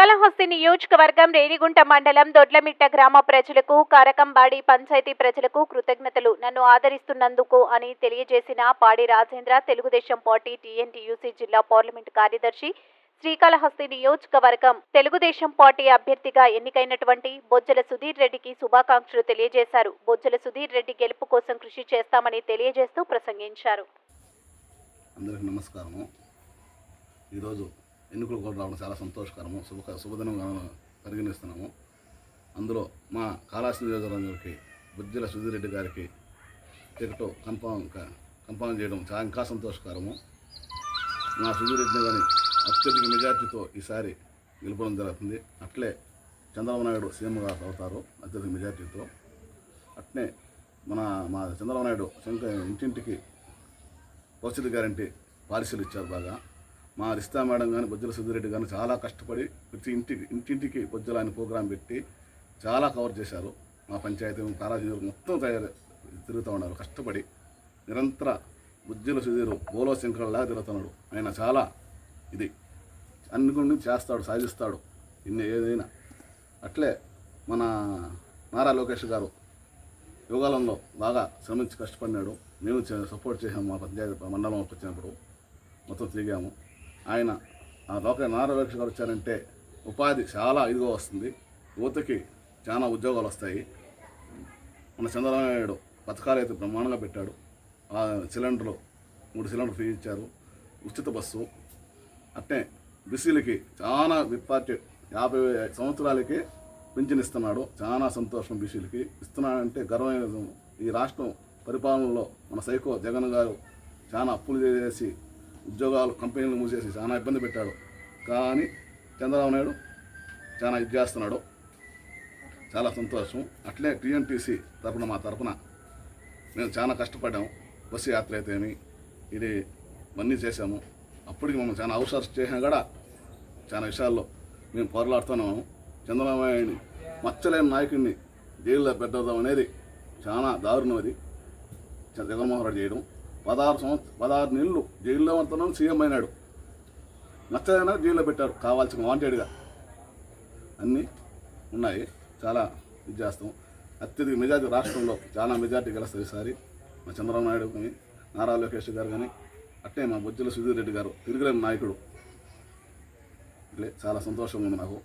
శ్రీకాళహస్తి నియోజకవర్గం రేణిగుంట మండలం దొడ్లమిట్ట గ్రామ ప్రజలకు కారకంబాడి పంచాయతీ ప్రజలకు కృతజ్ఞతలు. నన్ను ఆదరిస్తున్నందుకు అని తెలియజేసిన పాడి రాజేంద్ర తెలుగుదేశం పార్టీ టీఎన్టీయూసీ జిల్లా పార్లమెంట్ కార్యదర్శి శ్రీకాళహస్తి నియోజకవర్గం తెలుగుదేశం పార్టీ అభ్యర్థిగా ఎన్నికైనటువంటి బొజ్జల సుధీర్ రెడ్డికి శుభాకాంక్షలు తెలియజేశారు. బొజ్జల సుధీర్ రెడ్డి గెలుపు కోసం కృషి చేస్తామని తెలియజేస్తూ ప్రసంగించారు. అందరికి నమస్కారము. ఈరోజు ఎన్నికలు కూడా రావడం చాలా సంతోషకరము. శుభ శుభదినంగా పరిగణిస్తున్నాము. అందులో మా కాళాస్తి నియోజకవర్గానికి బుజ్జల సుధీర్ రెడ్డి గారికి టికెట్ కన్ఫామ్ కన్ఫామ్ చేయడం చాలా ఇంకా సంతోషకరము. మా సుధీర్ రెడ్డిని కానీ అత్యధిక మెజార్టీతో ఈసారి గెలపడం జరుగుతుంది. అట్లే చంద్రబాబు నాయుడు సీఎంగా అవుతారు అత్యధిక మెజార్టీతో. అట్నే మన మా చంద్రబాబు నాయుడు ఇంటింటికి వసతి గ్యారంటీ పాలసీలు ఇచ్చారు బాగా. మా రిస్తా మేడం కానీ బొజ్జల సుధిరెడ్డి కానీ చాలా కష్టపడి ప్రతి ఇంటికి ఇంటింటికి బొజ్జల అనే ప్రోగ్రాం పెట్టి చాలా కవర్ చేశారు. మా పంచాయతీ కారాజీ మొత్తం తయారు తిరుగుతూ ఉన్నారు. కష్టపడి నిరంతర బుజ్జల సుధీరు బోలో శంకరులాగా తిరుగుతున్నాడు. ఆయన చాలా ఇది. అన్ని చేస్తాడు సాధిస్తాడు. ఇన్ని ఏదైనా. అట్లే మన నారా లోకేష్ గారు యోగాలంలో బాగా శ్రమించి కష్టపడినాడు. మేము సపోర్ట్ చేసాము మా పంచాయతీ మండలం వచ్చినప్పుడు. మొత్తం తిరిగాము. ఆయన ఆ లోక నారవేక్ష గారు వచ్చారంటే ఉపాధి చాలా ఇదిగా వస్తుంది. యువతకి చాలా ఉద్యోగాలు వస్తాయి. మన చంద్రబాబు నాయుడు పథకాలు అయితే బ్రహ్మాండంగా పెట్టాడు. ఆ సిలిండర్లు మూడు సిలిండర్ ఫ్రీ ఇచ్చారు. ఉచిత బస్సు. అట్నే బీసీలకి చాలా విపార్టీ యాభై సంవత్సరాలకి పింఛన్ ఇస్తున్నాడు. చాలా సంతోషం బీసీలకి. ఇస్తున్నాడంటే గర్వమైన ఈ రాష్ట్రం పరిపాలనలో మన సైకో జగన్ గారు చాలా అప్పులు చేసి ఉద్యోగాలు కంపెనీలు మూసేసి చాలా ఇబ్బంది పెట్టాడు. కానీ చంద్రబాబు నాయుడు చాలా ఇది చేస్తున్నాడు. చాలా సంతోషం. అట్లే టీఎన్టీసీ తరపున మా తరపున మేము చాలా కష్టపడ్డాము బస్సు యాత్ర అయితేమి ఇది ఇవన్నీ చేశాము. అప్పటికి మమ్మల్ని చాలా అవసరం చేసినా కూడా చాలా విషయాల్లో మేము పోరాడుతున్నాము చంద్రబాబు నాయుడిని మచ్చలేని నాయకుడిని జైల్లో పెట్టడం అనేది చాలా దారుణం అది. జగన్మోహన్ రెడ్డి చేయడం. పదహారు సంవత్సరం పదహారు నెలలు జైల్లో ఉంటున్నాం సీఎం అయినాడు. నచ్చదైనా జైల్లో పెట్టారు కావాల్సిన వాంటెడ్గా. అన్నీ ఉన్నాయి చాలా ఇది చేస్తాం అత్యధిక మెజార్టీ రాష్ట్రంలో చాలా మెజార్టీ గెలుస్తుంది ఈసారి. మా చంద్రబాబు నాయుడు కానీ నారా లోకేష్ గారు కానీ అట్టే మా బొజ్జల సుధీర్ రెడ్డి గారు తిరుగులేని నాయకుడు. ఇట్లే చాలా సంతోషంగా ఉంది నాకు.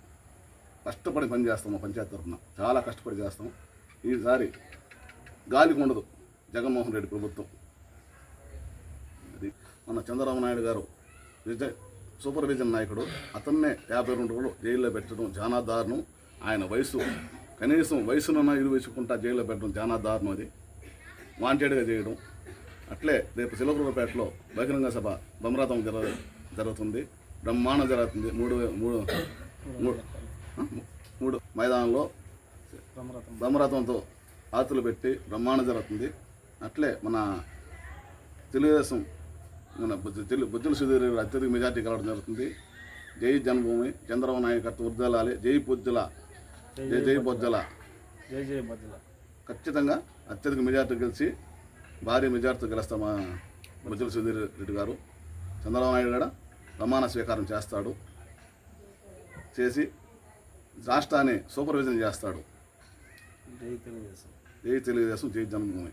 కష్టపడి పని చేస్తాం మా పంచాయతీ తరఫున. చాలా కష్టపడి చేస్తాం. ఈసారి గాలికి ఉండదు జగన్మోహన్ రెడ్డి ప్రభుత్వం. మన చంద్రబాబు నాయుడు గారు విజయ్ సూపర్విజన్ నాయకుడు. అతన్నే యాభై రెండు రోజులు జైల్లో పెట్టడం చాలా దారుణం ఆయన వయసు కనీసం వయసునన్నా ఇరువేసుకుంటా జైల్లో పెట్టడం చాలా దారుణం అది వాంటెడ్గా చేయడం. అట్లే రేపు శిలపురపేటలో బహిరంగ సభ బమరాతం జర జరుగుతుంది. బ్రహ్మాండం జరుగుతుంది. మూడు మూడు మూడు మూడు మైదానంలో బ్రహ్మరథంతో ఆతులు పెట్టి బ్రహ్మాండం జరుగుతుంది. అట్లే మన తెలుగుదేశం మన తెలు- బుజ్జల సుధీర్ అత్యధిక మెజార్టీ కలవడం జరుగుతుంది. జై జన్మభూమి చంద్రబాబు నాయకత్వం ఉద్దాలి జై బుజ్జల. జై జై బొజ్జల. జై జై బద్దుల ఖచ్చితంగా అత్యధిక మెజార్టీ గెలిచి భారీ మెజార్టీతో గెలుస్తాం మా బుజ్జల సుధీర్ రెడ్డి గారు. చంద్రబాబు నాయుడు కూడా ప్రమాణ స్వీకారం చేస్తాడు. చేసి రాష్ట్రాన్ని సూపర్విజన్ చేస్తాడు. జై తెలుగుదేశం. జై తెలుగుదేశం జై జన్మభూమి.